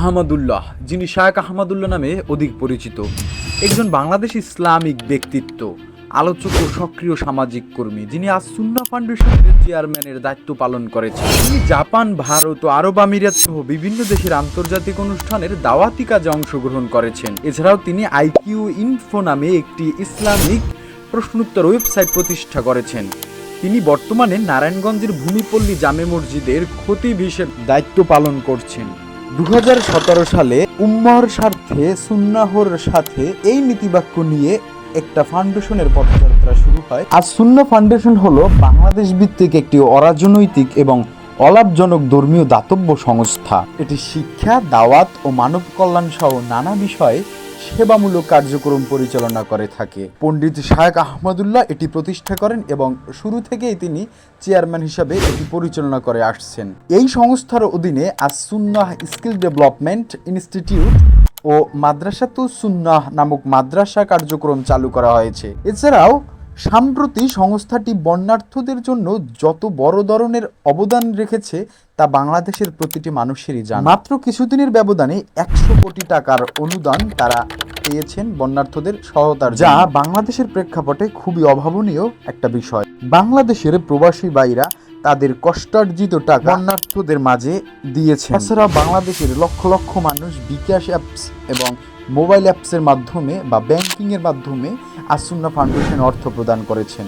আহমদুল্লাহ, যিনি শায়েক আহমদুল্লাহ নামে অধিক পরিচিত। একজন বাংলাদেশ ইসলামিক ব্যক্তিত্ব, আলোচক ও সক্রিয় সামাজিক কর্মী, যিনি আজ সুন্না ফাউন্ডেশনের চেয়ারম্যানের দায়িত্ব পালন করেছেন। তিনি জাপান, ভারত ও আরব আমিরাত সহ বিভিন্ন দেশের আন্তর্জাতিক অনুষ্ঠানের দাওয়াতি কাজে অংশগ্রহণ করেছেন। এছাড়াও তিনি আইকিউ ইনফো নামে একটি ইসলামিক প্রশ্নোত্তর ওয়েবসাইট প্রতিষ্ঠা করেছেন। তিনি বর্তমানে নারায়ণগঞ্জের ভূমিপল্লী জামে মসজিদের খতিব হিসেবে দায়িত্ব পালন করছেন। দুহাজার সতেরো সালে উম্মর স্বার্থে সুন্নাহর সাথে এই নীতিবাক্য নিয়ে একটা ফাউন্ডেশনের পথযাত্রা শুরু হয়। আর সুন্না ফাউন্ডেশন হলো বাংলাদেশ ভিত্তিক একটি অরাজনৈতিক এবং অলাভজনক ধর্মীয় দাতব্য সংস্থা। এটি শিক্ষা, দাওয়াত ও মানব কল্যাণ সহ নানা বিষয়ে সেবামূলক কার্যক্রম পরিচালনা করে থাকে। পণ্ডিত শায়েক আহমদুল্লাহ এটি প্রতিষ্ঠা করেন এবং শুরু থেকেই তিনি চেয়ারম্যান হিসাবে এটি পরিচালনা করে আসছেন। এই সংস্থার অধীনে আজ সুন্নাহ স্কিল ডেভেলপমেন্ট ইনস্টিটিউট ও মাদ্রাসাতু সুন্নাহ নামক মাদ্রাসা কার্যক্রম চালু করা হয়েছে। এছাড়াও সাম্প্রতি সংস্থাটি বন্যার্থদের জন্য যত বড় ধরনের অবদান রেখেছে তা বাংলাদেশের প্রতিটি মানুষেরই জানা। মাত্র কিছুদিনের ব্যবধানে একশো কোটি টাকার অনুদান তারা পেয়েছেন বন্যার্থদের সহায়তার যা বাংলাদেশের প্রেক্ষাপটে খুবই অভাবনীয় একটা বিষয়। বাংলাদেশের প্রবাসী বাইরা তাদের কষ্টার্জিত টাকা বন্যার্থদের মাঝে দিয়েছে এছাড়া বাংলাদেশের লক্ষ লক্ষ মানুষ বিকাশ অ্যাপস এবং মোবাইল অ্যাপসের মাধ্যমে বা ব্যাংকিংয়ের মাধ্যমে আসুন্না ফাউন্ডেশন অর্থ প্রদান করেছেন।